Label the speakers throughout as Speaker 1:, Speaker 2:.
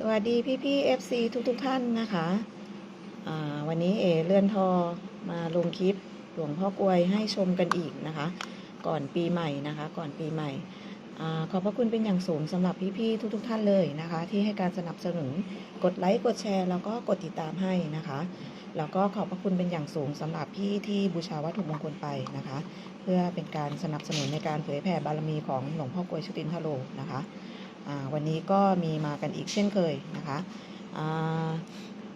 Speaker 1: สวัสดีพี่พี่ๆ FC ทุกทุกท่านนะคะวันนี้เอเลื่อนทอมาลงคลิปหลวงพ่อกลวยให้ชมกันอีกนะคะ ก่อนปีใหม่นะคะ ก่อนปีใหม่อขอบพระคุณเป็นอย่างสูงสำหรับพี่พี่ทุกทุกท่านเลยนะคะ ที่ให้การสนับสนุนกดไลค์กดแชร์แล้วก็กดติดตามให้นะคะ แล้วก็ขอบพระคุณเป็นอย่างสูงสำหรับพี่ที่บูชาวัตถุมงคลไปนะคะ เพื่อเป็นการสนับสนุนในการเผยแผ่บารมีของหลวงพ่อกลวยชุตินทโลนะคะ วันนี้ก็มีมากันอีกเช่นเคยนะคะ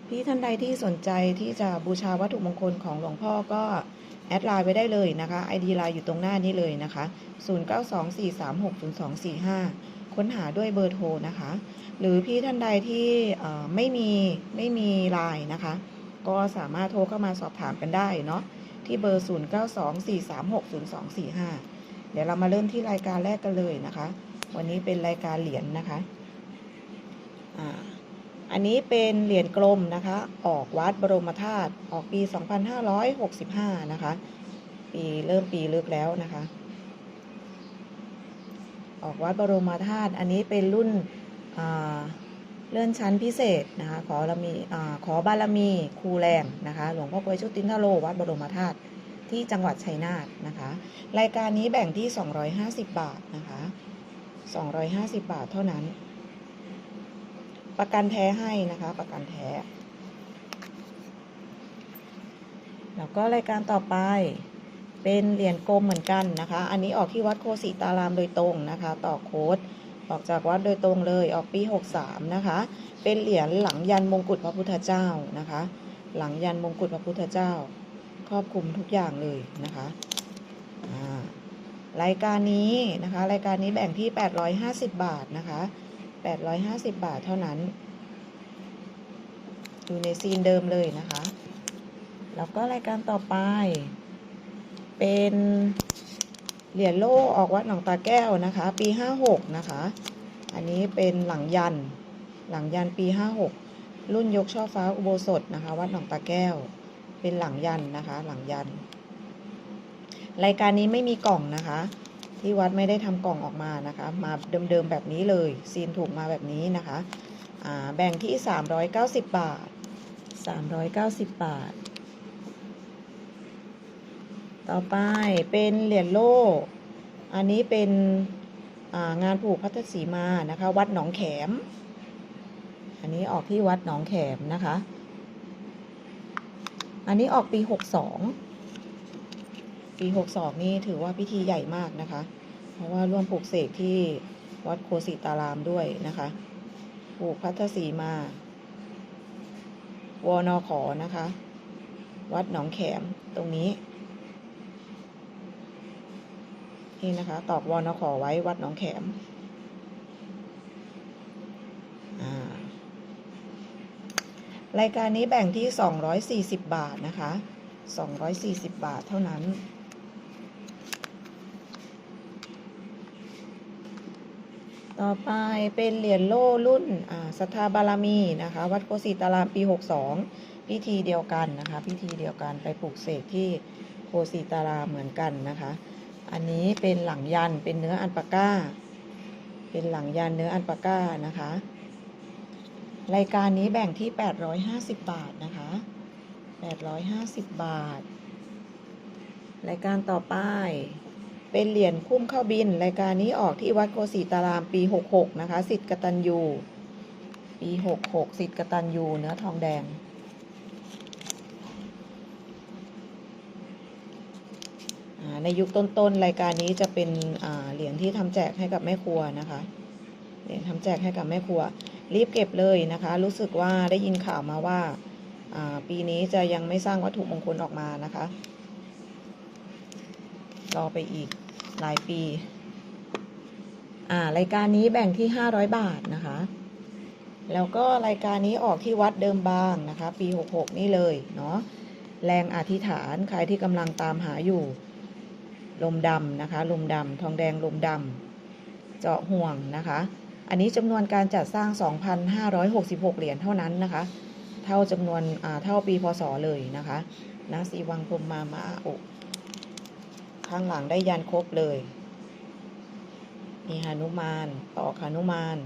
Speaker 1: พี่ท่านใดที่สนใจที่จะบูชาวัตถุมงคลของหลวงพ่อก็แอดไลน์ไว้ได้เลยนะคะ ID ไลน์อยู่ตรงหน้านี้เลยนะคะ 0924360245 ค้นหาด้วยเบอร์โทรนะคะ หรือพี่ท่านใดที่ไม่มีไม่มีไลน์นะคะ ก็สามารถโทรเข้ามาสอบถามกันได้เนาะที่เบอร์ 0924360245 เดี๋ยวเรามาเริ่มที่รายการแรกกันเลยนะคะ วันนี้เป็นรายการเหรียญนะคะอ่าอันนี้เป็นเหรียญกลมนะคะ ออกวัดบรมธาตุออกปี 2565 นะคะ ปีเริ่มปีเลิกแล้วนะคะ ออกวัดบรมธาตุอันนี้เป็นรุ่นเลื่อนชั้นพิเศษนะคะ ขอบารมีอขอบารมีครูแรงนะคะ หลวงพ่อกวยชุตินทโลวัดบรมธาตุที่จังหวัดชัยนาทนะคะ รายการนี้แบ่งที่ 250 บาทนะคะ 250 บาทเท่านั้น ประกันแท้ให้นะคะ ประกันแท้ แล้วก็รายการต่อไปเป็นเหรียญกลมเหมือนกันนะคะ อันนี้ออกที่วัดโคสิตารามโดยตรงนะคะ ต่อโค้ดออกจากวัดโดยตรงเลยออกปี 63 นะคะ เป็นเหรียญหลังยันมงกุฎพระพุทธเจ้านะคะ หลังยันมงกุฎพระพุทธเจ้า ครอบคลุมทุกอย่างเลยนะคะอ่า รายการนี้นะคะ รายการนี้แบ่งที่ 850 บาทนะคะ 850 บาทเท่านั้น อยู่ในซีนเดิมเลยนะคะ แล้วก็รายการต่อไป เป็นเหรียญโล่ออกวัดหนองตาแก้วนะคะ ปี 56 นะคะ อันนี้เป็นหลังยัน หลังยันปี 56 รุ่นยกช่อฟ้าอุโบสถนะคะ วัดหนองตาแก้ว เป็นหลังยันนะคะ หลังยัน รายการนี้ไม่มีกล่องนะคะ ที่วัดไม่ได้ทำกล่องออกมานะคะ มาเดิมๆแบบนี้เลยซีนถูกมาแบบนี้นะคะแบ่งที่ 390 บาท 390 บาท ต่อไปเป็นเหรียญโล่อันนี้เป็นางานผูกพัทธสีมานะคะ วัดหนองแขม อันนี้ออกที่วัดหนองแขมนะคะ อันนี้ออกปี 62 ปี 62 นี่ถือว่าพิธีใหญ่มากนะคะ เพราะว่าร่วมปลูกเสกที่วัดโคสิตารามด้วยนะคะปลูกพัทธสีมา วนอขอนะคะ วัดหนองแขมตรงนี้ นี่นะคะ ตอกวนอขอไว้วัดหนองแขมรายการนี้แบ่งที่ 240 บาทนะคะ 240 บาทเท่านั้น ต่อไปเป็นเหรียญโล่รุ่นสัทธาบารมีนะคะ วัดโคสิตารามปี 62 พิธีเดียวกันนะคะ พิธีเดียวกันไปปลูกเสกที่โคสิตารามเหมือนกันนะคะ อันนี้เป็นหลังยันเป็นเนื้ออันปาก้า เป็นหลังยันเนื้ออันปาก้านะคะ รายการนี้แบ่งที่ 850 บาทนะคะ 850 บาท รายการต่อไป เป็นเหรียญคุ้มเข้าบิน รายการนี้ออกที่วัดโคสีตารามปี 66 นะคะ สิทธิ์กตัญญูปี 66 สิทธิ์กตัญญูเนื้อทองแดง ในยุคต้นๆ รายการนี้จะเป็นเหรียญที่ทำแจกให้กับแม่ครัวนะคะ เหรียญทำแจกให้กับแม่ครัว รีบเก็บเลยนะคะ รู้สึกว่าได้ยินข่าวมาว่าปีนี้จะยังไม่สร้างวัตถุมงคลออกมานะคะ รอไปอีก หลายปี อ่า รายการนี้แบ่งที่500บาทนะคะ แล้วก็รายการนี้ออกที่วัดเดิมบางนะคะ ปี66นี่เลยเนาะ แรงอธิษฐานใครที่กำลังตามหาอยู่ ลมดำนะคะ ลมดำทองแดงลมดำเจาะห่วงนะคะ อันนี้จำนวนการจัดสร้าง 2,566 เหรียญเท่านั้นนะคะ เท่าจำนวนอ่าเท่าปีพศเลยนะคะนะสีวังพรมมามาโอะ ข้างหลังได้ยันครบเลย มีหานุมานต่อขานุมาน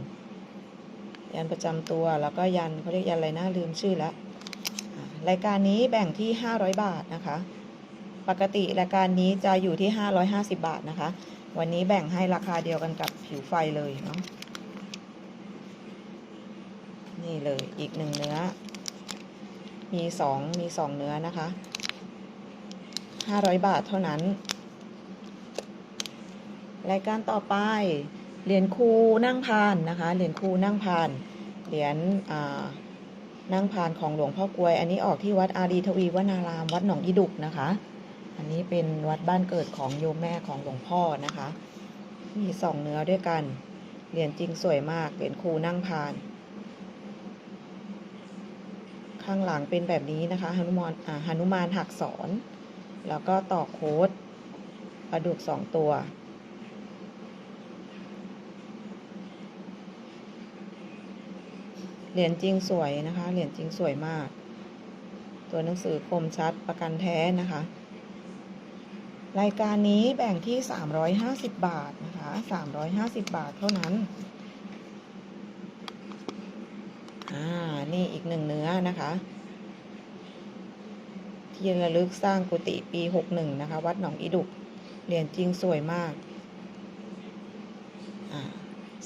Speaker 1: ยันประจำตัวแล้วก็ยันเขาเรียกยันอะไรนะลืมชื่อแล้วรายการนี้แบ่งที่ 500 บาทนะคะ ปกติรายการนี้จะอยู่ที่ 550 บาทนะคะ วันนี้แบ่งให้ราคาเดียวกันกับผิวไฟเลยเนาะนี่เลยอีกหนึ่งเนื้อ มีสองมีสองเนื้อนะคะ 500 บาทเท่านั้น รายการต่อไปเหรียญครูนั่งพานนะคะเหรียญครูนั่งพานเหรียญนั่งพานของหลวงพ่อกลวย อันนี้ออกที่วัดอารีทวีวนาราม วัดหนองอีดุกนะคะ อันนี้เป็นวัดบ้านเกิดของโยมแม่ของหลวงพ่อนะคะ มีสองเนื้อด้วยกันเหรียญจริงสวยมากเหรียญครูนั่งพาน ข้างหลังเป็นแบบนี้นะคะหนุมานหนุมานหักศรแล้วก็ต่อโค้ดปลาดุกสองตัว เหรียญจริงสวยนะคะ เหรียญจริงสวยมาก ตัวหนังสือคมชัดประกันแท้นะคะ รายการนี้แบ่งที่ 350 บาทนะคะ 350 บาทเท่านั้น อ่า นี่อีกหนึ่งเนื้อนะคะที่ระลึกสร้างกุฏิปี 61 นะคะ วัดหนองอีดุกเหรียญจริงสวยมาก อ่า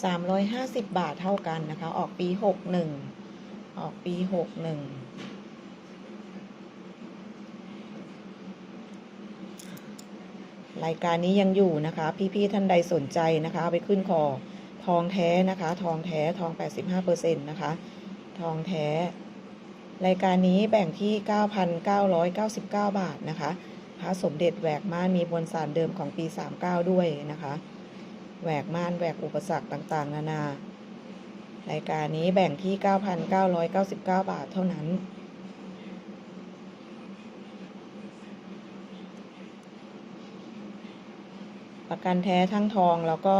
Speaker 1: 350 บาทเท่ากันนะคะ ออกปี 61 ออกปี 61 รายการนี้ยังอยู่นะคะ พี่ ๆ ท่านใดสนใจนะคะเอาไปขึ้นคอทองแท้นะคะ ทองแท้ทอง 85%นะคะ ทองแท้ รายการนี้แบ่งที่ 9,999 บาทนะคะ พระสมเด็จแหวกม่านมีบนสารเดิมของปี 39 ด้วยนะคะ แหวกม่านแหวกอุปสรรคต่างๆ นานา รายการนี้แบ่งที่ 9,999 บาทเท่านั้น ประกันแท้ทั้งทองแล้วก็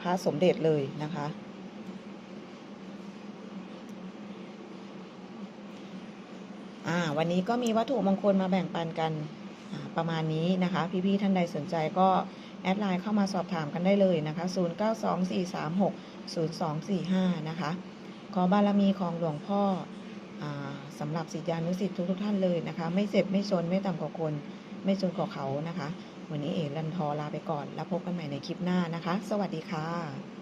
Speaker 1: พระสมเด็จเลยนะคะอ่าวันนี้ก็มีวัตถุมงคลมาแบ่งปันกันประมาณนี้นะคะ พี่ๆท่านใดสนใจก็ แอดไลน์เข้ามาสอบถามกันได้เลยนะคะ 0924360245 นะคะ ขอบารมีของหลวงพ่ออสำหรับศิษยานุศิษย์ทุกๆท่านเลยนะคะ ไม่เจ็บไม่ชนไม่ต่ำกว่าคน ไม่จนกว่าเขานะคะ วันนี้เอ๋ลันทอลาไปก่อน แล้วพบกันใหม่ในคลิปหน้านะคะ สวัสดีค่ะ